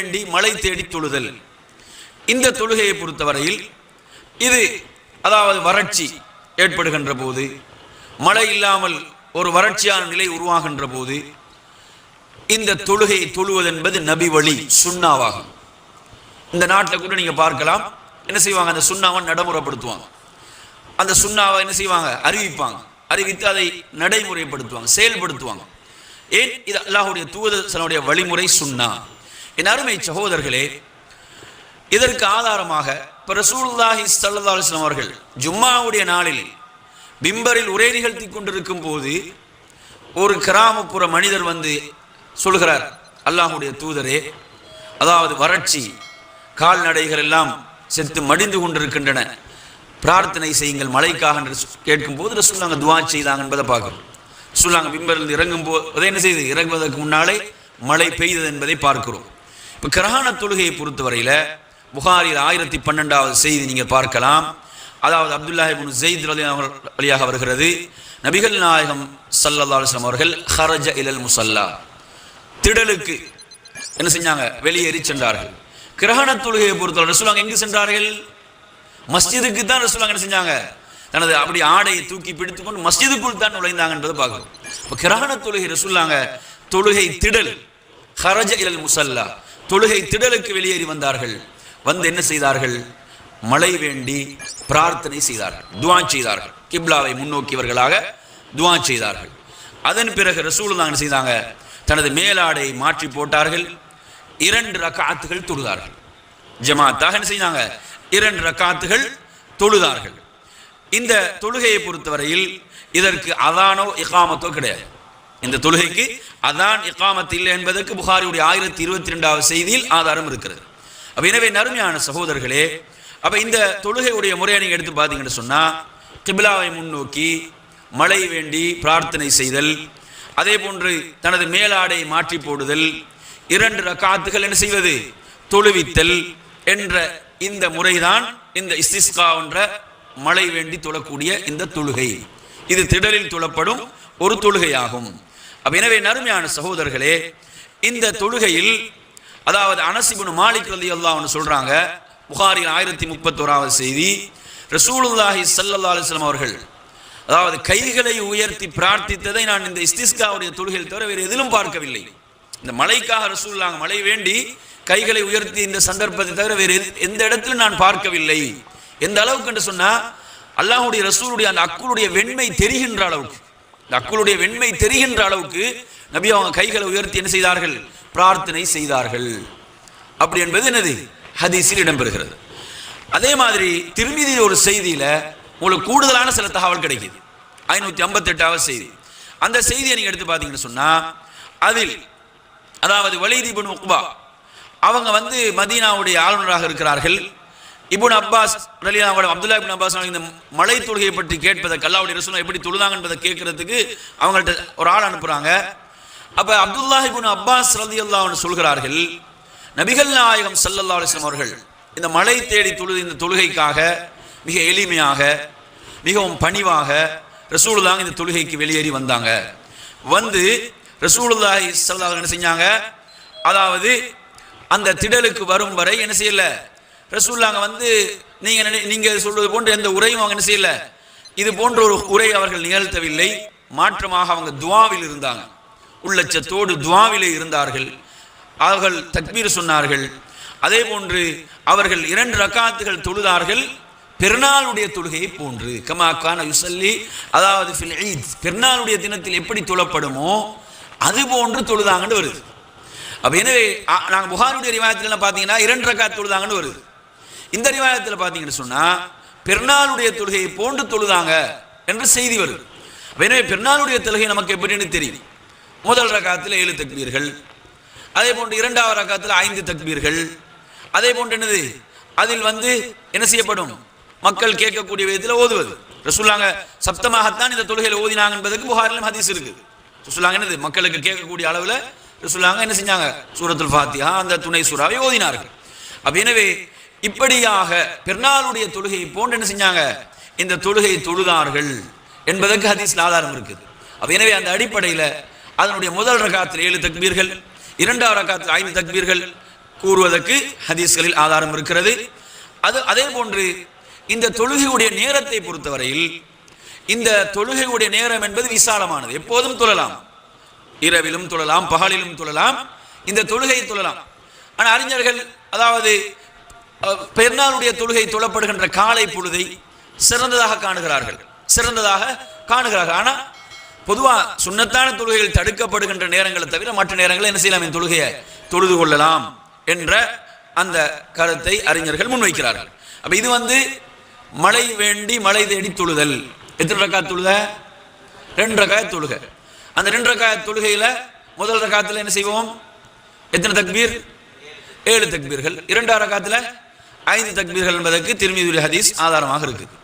வேண்டி மழை தேடி தொழுதல். இந்த தொழுகையை பொறுத்தவரையில் இது அதாவது வறட்சி ஏற்படுகின்ற போது மழை இல்லாமல் ஒரு வறட்சியான நிலை உருவாகின்ற போது இந்த தொழுகையை தொழுவதென்பது நபி வழி சுண்ணாவாகும். இந்த நாட்டில் கூட நீங்க பார்க்கலாம் என்ன செய்வாங்க? அந்த சுண்ணாவை நடைமுறைப்படுத்துவாங்க. அந்த சுண்ணாவை என்ன செய்வாங்க? அறிவிப்பாங்க. அறிவித்து அதை நடைமுறைப்படுத்துவாங்க செயல்படுத்துவாங்க. ஏன்? இது அல்லாஹுடைய தூதனுடைய வழிமுறை சுண்ணா. என் அருமை சகோதரர்களே இதற்கு ஆதாரமாக இப்போ ரசூலுல்லாஹி அவர்கள் ஜும்மாவுடைய நாளில் பிம்பரில் உரை நிகழ்த்தி கொண்டிருக்கும் போது ஒரு கிராமப்புற மனிதர் வந்து சொல்கிறார் அல்லாஹுடைய தூதரே அதாவது வறட்சி கால்நடைகள் எல்லாம் செத்து மடிந்து கொண்டிருக்கின்றன. பிரார்த்தனை செய்யுங்கள் மழைக்காக என்று கேட்கும் போது ரசூல்லாங்க துவா செய்தாங்க என்பதை பார்க்கிறோம். ரசூல்லாங்க பிம்பரில் இறங்கும் போது என்ன செய்து? இறங்குவதற்கு முன்னாலே மழை பெய்தது என்பதை பார்க்கிறோம். இப்போ கிரகண தொழுகையை பொறுத்தவரையில் புகாரில் ஆயிரத்தி பன்னெண்டாவது செய்தி நீங்கள் பார்க்கலாம். அதாவது அப்துல்லாஹிபின் ஜெயித் அலி வழியாக வருகிறது. நபிகள் நாயகம் சல்லல்லா அலுவலம் அவர்கள் ஹரஜ இலல் முசல்லா திடலுக்கு என்ன செஞ்சாங்க? வெளியேறி சென்றார்கள். கிரகண தொழுகையை பொறுத்தவரை ரசூலாங்க எங்கு சென்றார்கள்? மஸ்ஜிதுக்கு தான் ரசூலாங்க என்ன செஞ்சாங்க? தனது அப்படி ஆடையை தூக்கி பிடித்துக்கொண்டு மஸ்ஜிதுக்குள் தான் நுழைந்தாங்க என்பதை இப்போ கிரகண தொழுகை ரசூலாங்க தொழுகை திடல் ஹரஜ இலல் முசல்லா தொழுகை திடலுக்கு வெளியேறி வந்தார்கள். வந்து என்ன செய்தார்கள்? மழை வேண்டி பிரார்த்தனை செய்தார்கள். துவா செய்தார்கள். கிப்லாவை முன்னோக்கியவர்களாக துவா செய்தார்கள். அதன் பிறகு ரசூல் என்ன செய்தாங்க? தனது மேலாடை மாற்றி போட்டார்கள். இரண்டு ரக்காத்துகள் தொழுதார்கள். ஜமாத்தாக என்ன செய்தாங்க? இரண்டு ரக்காத்துகள் தொழுதார்கள். இந்த தொழுகையை பொறுத்தவரையில் இதற்கு அதானோ இகாமத்தோ கிடையாது. இந்த தொழுகைக்கு அதான் இக்காமத் இல்லை என்பதற்கு புகாரியுடைய ஆயிரத்தி இருபத்தி ரெண்டாவது செய்தியில் ஆதாரம் இருக்கிறது. அப்ப எனவே நறுமையான சகோதரர்களே அப்ப இந்த தொழுகையுடைய முறையை நீங்க எடுத்து பார்த்தீங்கன்னு சொன்னா கிபிலாவை முன்னோக்கி மழை வேண்டி பிரார்த்தனை செய்தல் அதே போன்று தனது மேலாடை மாற்றி போடுதல் இரண்டு ரக்காத்துகள் என்ன செய்வது? தொழுவித்தல் என்ற இந்த முறைதான் இந்த இஸ்திஸ்கா என்ற மழை வேண்டி தொழக்கூடிய இந்த தொழுகை. இது திடலில் தொழப்படும் ஒரு தொழுகையாகும். அப்ப எனவே நறுமையான சகோதரர்களே இந்த தொழுகையில் அதாவது அனசிபுன் மாலிக் ரலி அல்லாஹ்னு சொல்றாங்க புகாரில் ஆயிரத்தி முப்பத்தோராவது செய்தி ரசூலுல்லாஹி சல்லா அலுவலம் அவர்கள் அதாவது கைகளை உயர்த்தி பிரார்த்தித்ததை நான் இந்த இஸ்திஸ்காவுடைய தொழுகையில் தவிர வேறு எதிலும் பார்க்கவில்லை. இந்த மலைக்காக ரசூல்லாங்க மழை வேண்டி கைகளை உயர்த்தி இந்த சந்தர்ப்பத்தை தவிர வேறு எந்த இடத்திலும் நான் பார்க்கவில்லை. எந்த அளவுக்கு என்று சொன்னா அல்லாஹுடைய ரசூலுடைய அந்த அக்குளுடைய வெண்மை தெரிகின்ற அளவுக்கு. இந்த அக்குளுடைய வெண்மை தெரிகின்ற அளவுக்கு நபி அவங்க கைகளை உயர்த்தி என்ன செய்தார்கள்? பிரார்த்தனை செய்தார்கள். அப்படி என்பது என்னது? ஹதீஸில் இடம்பெறுகிறது. அதே மாதிரி திருமிதி ஒரு செய்தியில் உங்களுக்கு கூடுதலான சில தகவல் கிடைக்குது. ஐநூற்றி ஐம்பத்தெட்டாவது செய்தி. அந்த செய்தியை நீங்கள் எடுத்து பார்த்தீங்கன்னு சொன்னால் அதில் அதாவது வலிதீபன் உக்பா அவங்க வந்து மதீனாவுடைய ஆளுநராக இருக்கிறார்கள். Ibn Abbas Abdullah Ibn Abbas இந்த மலை தொழுகையை பற்றி கேட்பதற்கு அல்லாஹ்வுடைய ரசூல் எப்படி தொழுதாங்க என்பதை கேட்கறதுக்கு அவங்கள்ட்ட ஒரு ஆள் அனுப்புறாங்க. அப்ப அப்துல்லா இப்னு அப்பாஸ் ரலி அன்ஹு சொல்கிறார்கள் நபிகள் நாயகம் சல்லல்லா அலிஸ்லாம் அவர்கள் இந்த மலை தேடி தொழுது இந்த தொழுகைக்காக மிக எளிமையாக மிகவும் பணிவாக ரசூலுல்லாங்க இந்த தொழுகைக்கு வெளியேறி வந்தாங்க. வந்து ரசூலுல்லாஹி சல்லா என்ன செஞ்சாங்க? அதாவது அந்த திடலுக்கு வரும் வரை என்ன செய்யலை? ரசூல்லாங்க வந்து நீங்க நீங்க சொல்வது போன்ற எந்த உரையும் அவங்க என்ன செய்யல. இது போன்ற ஒரு உரை அவர்கள் நிகழ்த்தவில்லை. மாற்றமாக அவங்க துவாவில் இருந்தாங்க. உள்ளச்சத்தோடு துவாவிலே இருந்தார்கள். அவர்கள் தக்பீர் சொன்னார்கள். அதே போன்று அவர்கள் இரண்டு ரக்காத்துகள் தொழுதார்கள். பெருநாளுடைய தொழுகையை போன்று. கமா யுசல்லி அதாவது ஃபில் ஈத். பெருநாளுடைய தினத்தில் எப்படி தொழப்படுமோ அது போன்று தொழுதாங்கன்னு வருது. அப்போ எனவே நாங்கள் புகாருடைய ரிவாயத்துல பார்த்தீங்கன்னா இரண்டு ரக்காத் தொழுதாங்கன்னு வருது. இந்த ரிவாயத்தில் பார்த்தீங்கன்னு சொன்னால் பெருநாளுடைய தொழுகையை போன்று தொழுதாங்க என்று செய்தி வருது. எனவே பெருநாளுடைய தொழுகை நமக்கு எப்படின்னு தெரியும். முதல் ரகத்தில் ஏழு தக்பீர்கள் அதே போன்று இரண்டாவது ரகத்தில் ஐந்து தக்பீர்கள் அதே போன்று என்னது? அதில் வந்து என்ன செய்யப்படும்? மக்கள் கேட்கக்கூடிய விதத்தில் ஓதுவது. ரசூல்லாங்க சப்தமாகத்தான் இந்த தொழுகையில் ஓதினாங்க என்பதற்கு புகாரிலும் ஹதீஸ் இருக்குது. ரசூல்லாங்க என்னது? மக்களுக்கு கேட்கக்கூடிய அளவில் ரசூல்லாங்க என்ன செஞ்சாங்க? சூரத்துல் ஃபாத்தியா அந்த துணை சூறாவை ஓதினார்கள். அப்ப எனவே இப்படியாக பெருநாளுடைய தொழுகையை போன்று என்ன செஞ்சாங்க? இந்த தொழுகையை தொழுதார்கள் என்பதற்கு ஹதீஸ்ல ஆதாரம் இருக்குது. அப்ப எனவே அந்த அடிப்படையில் அதனுடைய முதல் ரகாத்தில் ஏழு தக்பீர்கள் இரண்டாவது ரகாத்தில் ஐந்து தக்பீர்கள் கூறுவதற்கு ஹதீஸ்களில் ஆதாரம் இருக்கிறது. அது அதே போன்று இந்த தொழுகையுடைய நேரத்தை பொறுத்தவரையில் இந்த தொழுகையுடைய நேரம் என்பது விசாலமானது. எப்போதும் தொழலாம். இரவிலும் தொழலாம் பகலிலும் தொழலாம் இந்த தொழுகையை தொழலாம். ஆனால் அறிஞர்கள் அதாவது பெருநாளுடைய தொழுகை தொழப்படுகின்ற காலை பொழுதை சிறந்ததாக காணுகிறார்கள். சிறந்ததாக காணுகிறார்கள். ஆனால் பொதுவாக சுண்ணத்தான தொழுகைகள் தடுக்கப்படுகின்ற நேரங்களை தவிர மற்ற நேரங்களில் என்ன செய்யலாம்? இந்த தொழுகையை தொழுது கொள்ளலாம் என்ற அந்த கருத்தை அறிஞர்கள் முன்வைக்கிறார்கள். அப்போ இது வந்து மழை வேண்டி மழை தேடி தொழுதல். எத்தனை ரக்கா தொழுக ரெண்டு ரக்காயத் தொழுக. அந்த ரெண்டு ரக்காயத் தொழுகையில் முதல் ரக்காத்துல என்ன செய்வோம்? எத்தனை தக்பீர்? ஏழு தக்பீர்கள். இரண்டாவது ரக்காத்துல ஐந்து தக்பீர்கள் என்பதற்கு திருமதி ஹதீஸ் ஆதாரமாக இருக்குது